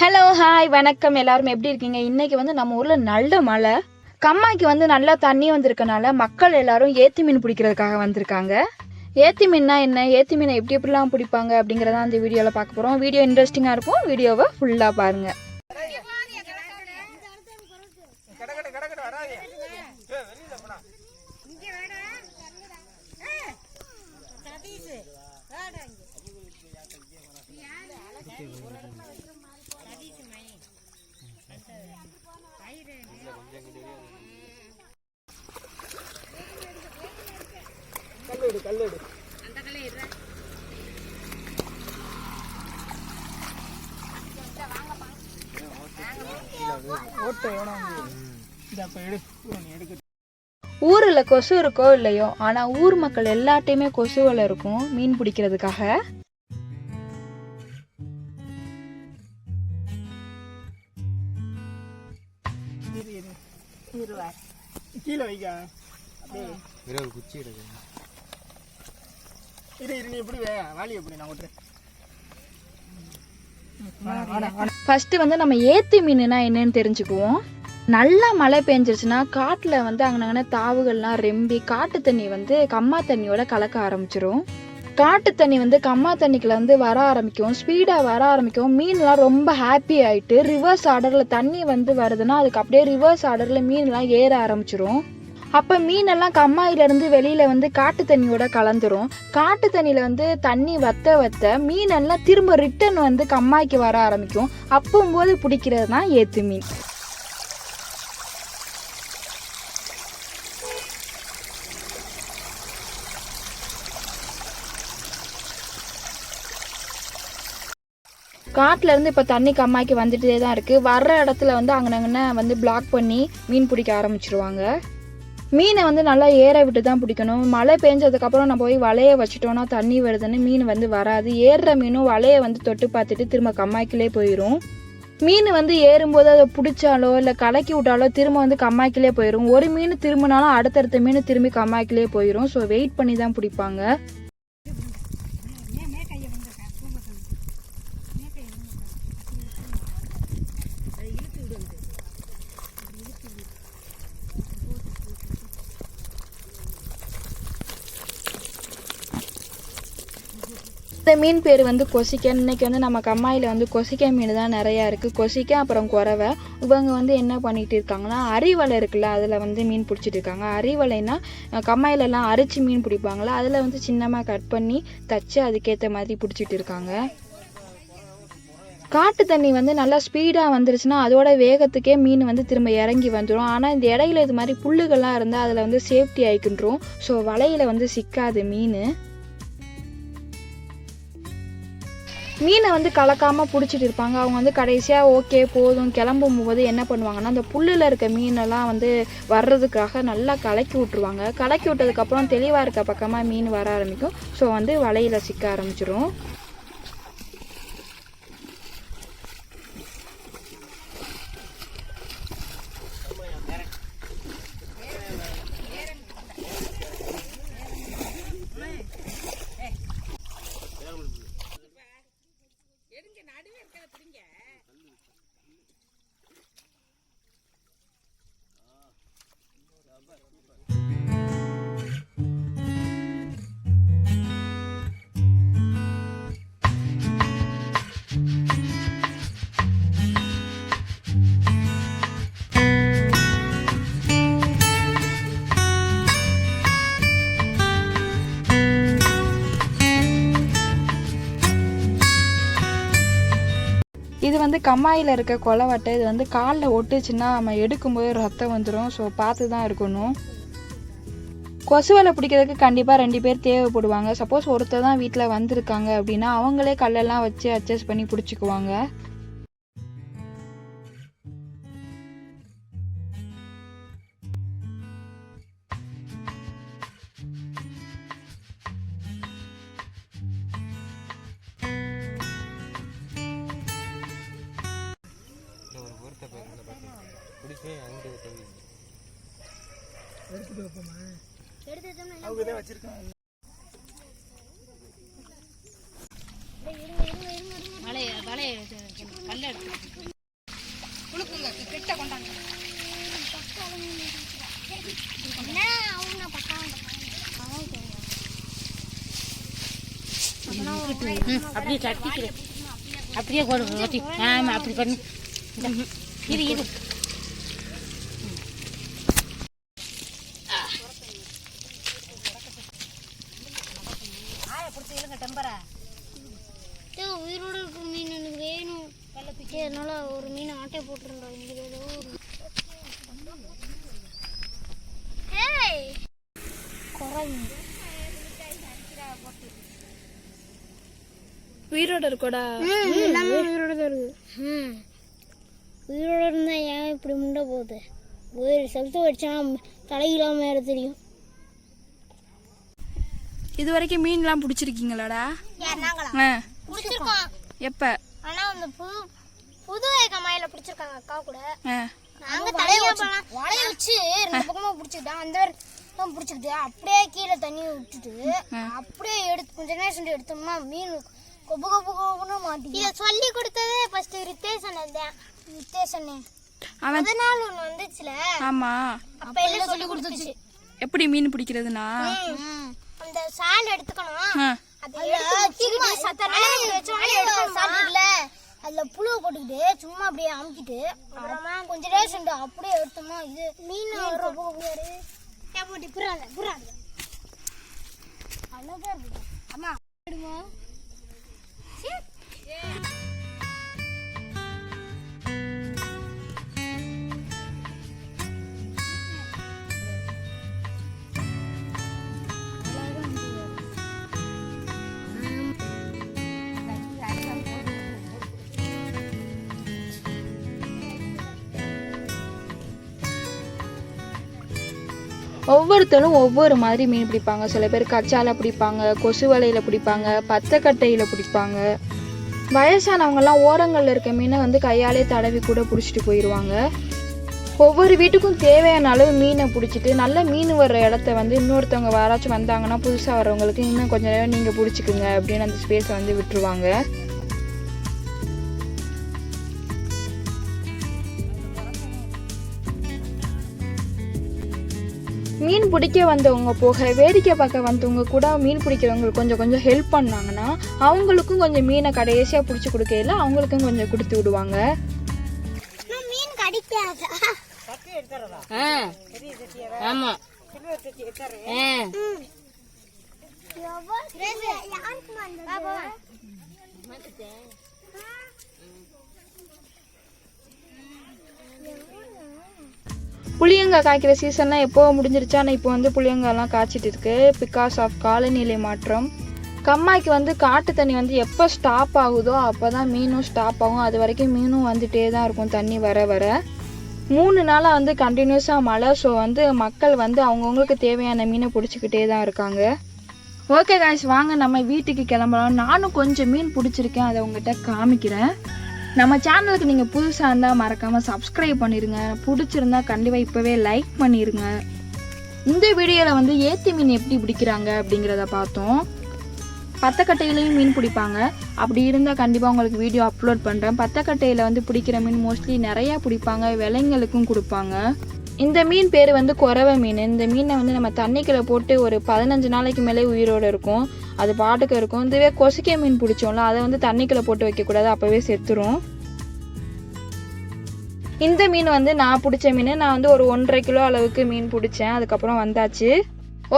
Hello hi வணக்கம். எல்லாரும் எப்படி இருக்கீங்க? இன்னைக்கு வந்து நம்ம ஊர்ல நல்ல மழை. கம்மாய்க்கு வந்து நல்லா தண்ணி வந்திருக்கனால மக்கள் எல்லாரும் ஏத்தி மீன் பிடிக்கிறதுக்காக வந்திருக்காங்க. ஏத்தி மீன்னா என்ன? ஏத்தி மீனை எப்படி எப்படிலாம் பிடிப்பாங்க அப்படிங்கிறத அந்த வீடியோவில் பார்க்க போகிறோம் வீடியோ இன்ட்ரெஸ்டிங்காக இருக்கும். வீடியோவை ஃபுல்லாக பாருங்கள் பாருங்க ஊரில் கொசு இருக்கோ இல்லையோ ஆனால் ஊர் மக்கள் எல்லாட்டையுமே கொசு வலை இருக்கும் மீன் பிடிக்கிறதுக்காக. கீழே வைக்க. குச்சி இருக்கு இரு இரு நீ எப்படி வே வாலி எப்படி நான் ஓட்டுறேன் ஃபர்ஸ்ட் வந்து நம்ம ஏத்தி மீனுனா என்னன்னு தெரிஞ்சுக்குவோம். நல்லா மழை பெஞ்சிருச்சுன்னா காட்டில் வந்து அங்கனங்கன தாவுகள்லாம் ரெம்பி காட்டு தண்ணி வந்து கம்மா தண்ணியோட கலக்க ஆரம்பிச்சிரும். காட்டு தண்ணி வந்து கம்மா தண்ணிக்குள்ள வந்து வர ஆரம்பிக்கும். ஸ்பீடாக வர ஆரம்பிக்கும். மீன்லாம் ரொம்ப ஹாப்பி ஆயிட்டு ரிவர்ஸ் ஆர்டரில் தண்ணி வந்து வருதுன்னா அதுக்கு அப்படியே ரிவர்ஸ் ஆர்டரில் மீன்லாம் ஏற ஆரம்பிச்சிரும். அப்போ மீனெல்லாம் கம்மாயிலேருந்து வெளியில் வந்து காட்டு தண்ணியோட கலந்துரும். காட்டு தண்ணியில் வந்து தண்ணி வத்த வத்த மீனெல்லாம் திரும்ப ரிட்டர்ன் வந்து கம்மாய்க்கு வர ஆரம்பிக்கும். அப்போம்போது பிடிக்கிறது தான் ஏத்து மீன். காட்டிலேருந்து இப்போ தண்ணி கம்மாய்க்கு வந்துட்டே தான் இருக்குது வர்ற இடத்துல வந்து அங்கனங்கன வந்து பிளாக் பண்ணி மீன் பிடிக்க ஆரம்பிச்சிருவாங்க. மீனை வந்து நல்லா ஏற விட்டு தான் பிடிக்கணும். மழை பெஞ்சதுக்கப்புறம் நம்ம போய் வலைய வச்சுட்டோன்னா தண்ணி வருதுன்னு மீன் வந்து வராது. ஏறுற மீனும் வலையை வந்து தொட்டு பார்த்துட்டு திரும்ப கம்மாய்க்கிலே போயிடும் மீன் வந்து ஏறும்போது அதை பிடிச்சாலோ இல்லை கலக்கி விட்டாலோ திரும்ப வந்து கம்மாய்க்கிலே போயிடும் ஒரு மீன் திரும்பினாலும் அடுத்தடுத்த மீன் திரும்பி கம்மாய்க்கிலே போயிடும் ஸோ வெயிட் பண்ணி தான் பிடிப்பாங்க. இந்த மீன் பேர் வந்து கொசிக்க இன்றைக்கி வந்து நம்ம கம்மாயில் வந்து கொசிக்க மீன் தான் நிறையா இருக்குது கொசிக்க அப்புறம் குறவை. இவங்க வந்து என்ன பண்ணிகிட்டு இருக்காங்கன்னா அரிவலை இருக்குல்ல அதில் வந்து மீன் பிடிச்சிட்டு இருக்காங்க. அரிவலைனா அஹ், கம்மாயிலெல்லாம் அரிச்சு மீன் பிடிப்பாங்களா அதில் வந்து சின்னமாக கட் பண்ணி தச்சு அதுக்கேற்ற மாதிரி பிடிச்சிட்டு இருக்காங்க. காட்டு தண்ணி வந்து நல்லா ஸ்பீடாக வந்துருச்சுன்னா அதோட வேகத்துக்கே மீன் வந்து திரும்ப இறங்கி வந்துடும் ஆனால் இந்த இடையில இது மாதிரி புல்லுகள்லாம் இருந்தால் அதில் வந்து சேஃப்டி ஆகிக்கின்றோம் ஸோ வலையில் வந்து சிக்காது மீன். மீனை வந்து கலக்காமல் பிடிச்சிட்டு இருப்பாங்க. அவங்க வந்து கடைசியாக ஓகே போதும் கிளம்பும் போது என்ன பண்ணுவாங்கன்னா அந்த புல்லில் இருக்க மீனெல்லாம் வந்து வர்றதுக்காக நல்லா கலக்கி விட்ருவாங்க கலக்கி விட்டதுக்கப்புறம் தெளிவாக இருக்க பக்கமாக மீன் வர ஆரம்பிக்கும். ஸோ வந்து வலையில் சிக்க ஆரம்பிச்சிடும் வந்து கம்மாயில் இருக்க கொலவட்டை இது வந்து காலில் ஒட்டுச்சுன்னா நம்ம எடுக்கும்போது ரத்தம் வந்துடும் ஸோ பார்த்து தான் இருக்கணும். கொசுவலை பிடிக்கிறதுக்கு கண்டிப்பாக ரெண்டு பேர் தேவைப்படுவாங்க. சப்போஸ் ஒருத்தர் தான் வீட்டில் வந்திருக்காங்க அப்படின்னா அவங்களே கல்லெல்லாம் வச்சு அட்ஜஸ்ட் பண்ணி பிடிச்சிக்குவாங்க. எடுத்துட்டு வைப்போமா அவங்க தான் வச்சிருக்காங்க வலைய வலைய கல்ல அப்படியே அப்படியே ஆமா அப்படி பண்ணு. இரு இரு ஏய், உயிரோட இருக்கிற மீன் எனக்கு வேணும் ஏய், அதனால ஒரு மீன் ஆட்டை போட்டுருந்தோம் இங்க ஏதோ ஒரு ஏய் குரங்கு உயிரோட இருக்கோடா. எல்லாமே உயிரோட தான் இருக்கு. ம். உயிரோட இருந்தா ஏன் இப்படி முண்டை போகுது? உயிர் செலுத்து வச்சா தலையிலாம வேற தெரியும். இது வரைக்கும் மீன்லாம் பிடிச்சிருக்கீங்களாடா? எப்போ? ஆனா அந்த புது புது கமாயில பிடிச்சிருக்காங்க அக்கா கூட நாங்க தலையில வச்சு ரெண்டு பக்கமா பிடிச்சிக்கிட்டோம் அந்த தான் பிடிச்சிக்கிட்டு அப்படியே கீழே தண்ணி விட்டுட்டு அப்படியே எடுத்து கொஞ்ச நேரம் எடுத்தோம்னா மீன் கொப்பு கொப்பு கொப்புன்னு மாட்டி இத சொல்லி கொடுத்ததே ஃபர்ஸ்ட் ரித்தேசன் தான் ரித்தேசன். அவன் அதனால ஒண்ணு வந்துச்சுல. ஆமா. அப்ப எல்லாம் சொல்லி கொடுத்துச்சு? எப்படி மீன் பிடிக்கிறதுனா? அந்த சால் எடுத்துக்கணும். அதுல புழுவை போட்டுக்கிட்டு சும்மா அப்படியே அமுக்கிட்டு அப்புறமா கொஞ்ச நேரம் அப்படியே எடுத்தோம்னா இது மீன் ரொம்ப போட்டு புறாத புறாத. அழகா இருக்கு. அம்மா ஒவ்வொருத்தரும் ஒவ்வொரு மாதிரி மீன் பிடிப்பாங்க. சில பேர் கச்சால பிடிப்பாங்க கொசு வலையில பிடிப்பாங்க பச்சைக்கட்டையில் பிடிப்பாங்க. வயசானவங்கெல்லாம் ஓரங்களில் இருக்க மீனை வந்து கையாலே தடவி கூட பிடிச்சிட்டு போயிடுவாங்க ஒவ்வொரு வீட்டுக்கும் தேவையான அளவு மீனை பிடிச்சிட்டு நல்ல மீன் வர்ற இடத்த வந்து இன்னொருத்தவங்க யாராச்சும் வந்தாங்கன்னா புதுசாக வர்றவங்களுக்கு இன்னும் கொஞ்சம் நேரம் நீங்கள் பிடிச்சிக்குங்க அப்படின்னு அந்த ஸ்பேஸை வந்து விட்டுருவாங்க. மீன் பிடிக்க வந்தவங்க போக வேடிக்கை பார்க்க வந்தவங்க கூட மீன் பிடிக்கிறவங்களுக்கு கொஞ்சம் கொஞ்சம் ஹெல்ப் பண்ணாங்கன்னா அவங்களுக்கும் கொஞ்சம் மீனை கடைசியாக பிடிச்சி கொடுக்கையில அவங்களுக்கும் கொஞ்சம் கொடுத்து விடுவாங்க. மீன் கடிக்காதா? ஆ ஆமா. ஆ. புளியங்காய் காய்க்கிற சீசன்லாம் எப்போ முடிஞ்சிருச்சு? ஆனால் இப்போ வந்து புளியங்காய்லாம் காய்ச்சிட்டு இருக்கு. பிகாஸ் ஆஃப் காலநிலை மாற்றம். கம்மாய்க்கு வந்து காட்டு தண்ணி வந்து எப்போ ஸ்டாப் ஆகுதோ அப்போ தான் மீனும் ஸ்டாப் ஆகும். அது வரைக்கும் மீனும் வந்துட்டே தான் இருக்கும் தண்ணி வர வர. மூணு நாளாக வந்து கண்டினியூஸாக மழை. ஸோ வந்து மக்கள் வந்து அவங்கவுங்களுக்கு தேவையான மீனை பிடிச்சிக்கிட்டே தான் இருக்காங்க. ஓகே காய்ஸ் வாங்க நம்ம வீட்டுக்கு கிளம்பலாம். நானும் கொஞ்சம் மீன் பிடிச்சிருக்கேன். அதை உங்ககிட்ட காமிக்கிறேன். நம்ம சேனலுக்கு நீங்கள் புதுசாக இருந்தால் மறக்காமல் சப்ஸ்கிரைப் பண்ணிடுங்க பிடிச்சிருந்தா கண்டிப்பாக இப்போவே லைக் பண்ணிடுங்க இந்த வீடியோவில் வந்து ஏத்தி மீன் எப்படி பிடிக்கிறாங்க அப்படிங்கிறத பார்த்தோம். பத்தக்கட்டையிலையும் மீன் பிடிப்பாங்க. அப்படி இருந்தால் கண்டிப்பாக உங்களுக்கு வீடியோ அப்லோட் பண்ணுறேன் பத்தக்கட்டையில் வந்து பிடிக்கிற மீன் மோஸ்ட்லி நிறையா பிடிப்பாங்க. விலைங்களுக்கும் கொடுப்பாங்க. இந்த மீன் பேர் வந்து குறவை மீன். இந்த மீனை வந்து நம்ம தண்ணிக்குள்ள போட்டு ஒரு பதினஞ்சு நாளைக்கு மேலே உயிரோடு இருக்கும். அது பாட்டுக்கு இருக்கும். இதுவே கொசுக்கை மீன் பிடிச்சோம்ல அதை வந்து தண்ணிக்கில் போட்டு வைக்கக்கூடாது. அப்போவே செத்துரும். இந்த மீன் வந்து நான் பிடிச்ச மீன். நான் வந்து ஒரு ஒன்றரை கிலோ அளவுக்கு மீன் பிடிச்சேன். அதுக்கப்புறம் வந்தாச்சு.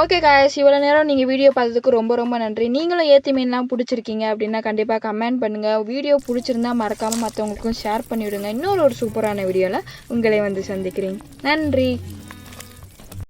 ஓகே காயஸ் இவ்வளோ நேரம் நீங்கள் வீடியோ பார்த்ததுக்கு ரொம்ப ரொம்ப நன்றி. நீங்களும் ஏற்றி மீன்லாம் பிடிச்சிருக்கீங்க அப்படின்னா கண்டிப்பாக கமெண்ட் பண்ணுங்கள் வீடியோ பிடிச்சிருந்தா மறக்காமல் மற்றவங்களுக்கும் ஷேர் பண்ணிவிடுங்க. இன்னொரு ஒரு சூப்பரான வீடியோவில் உங்களை வந்து சந்திக்கிறேன். நன்றி.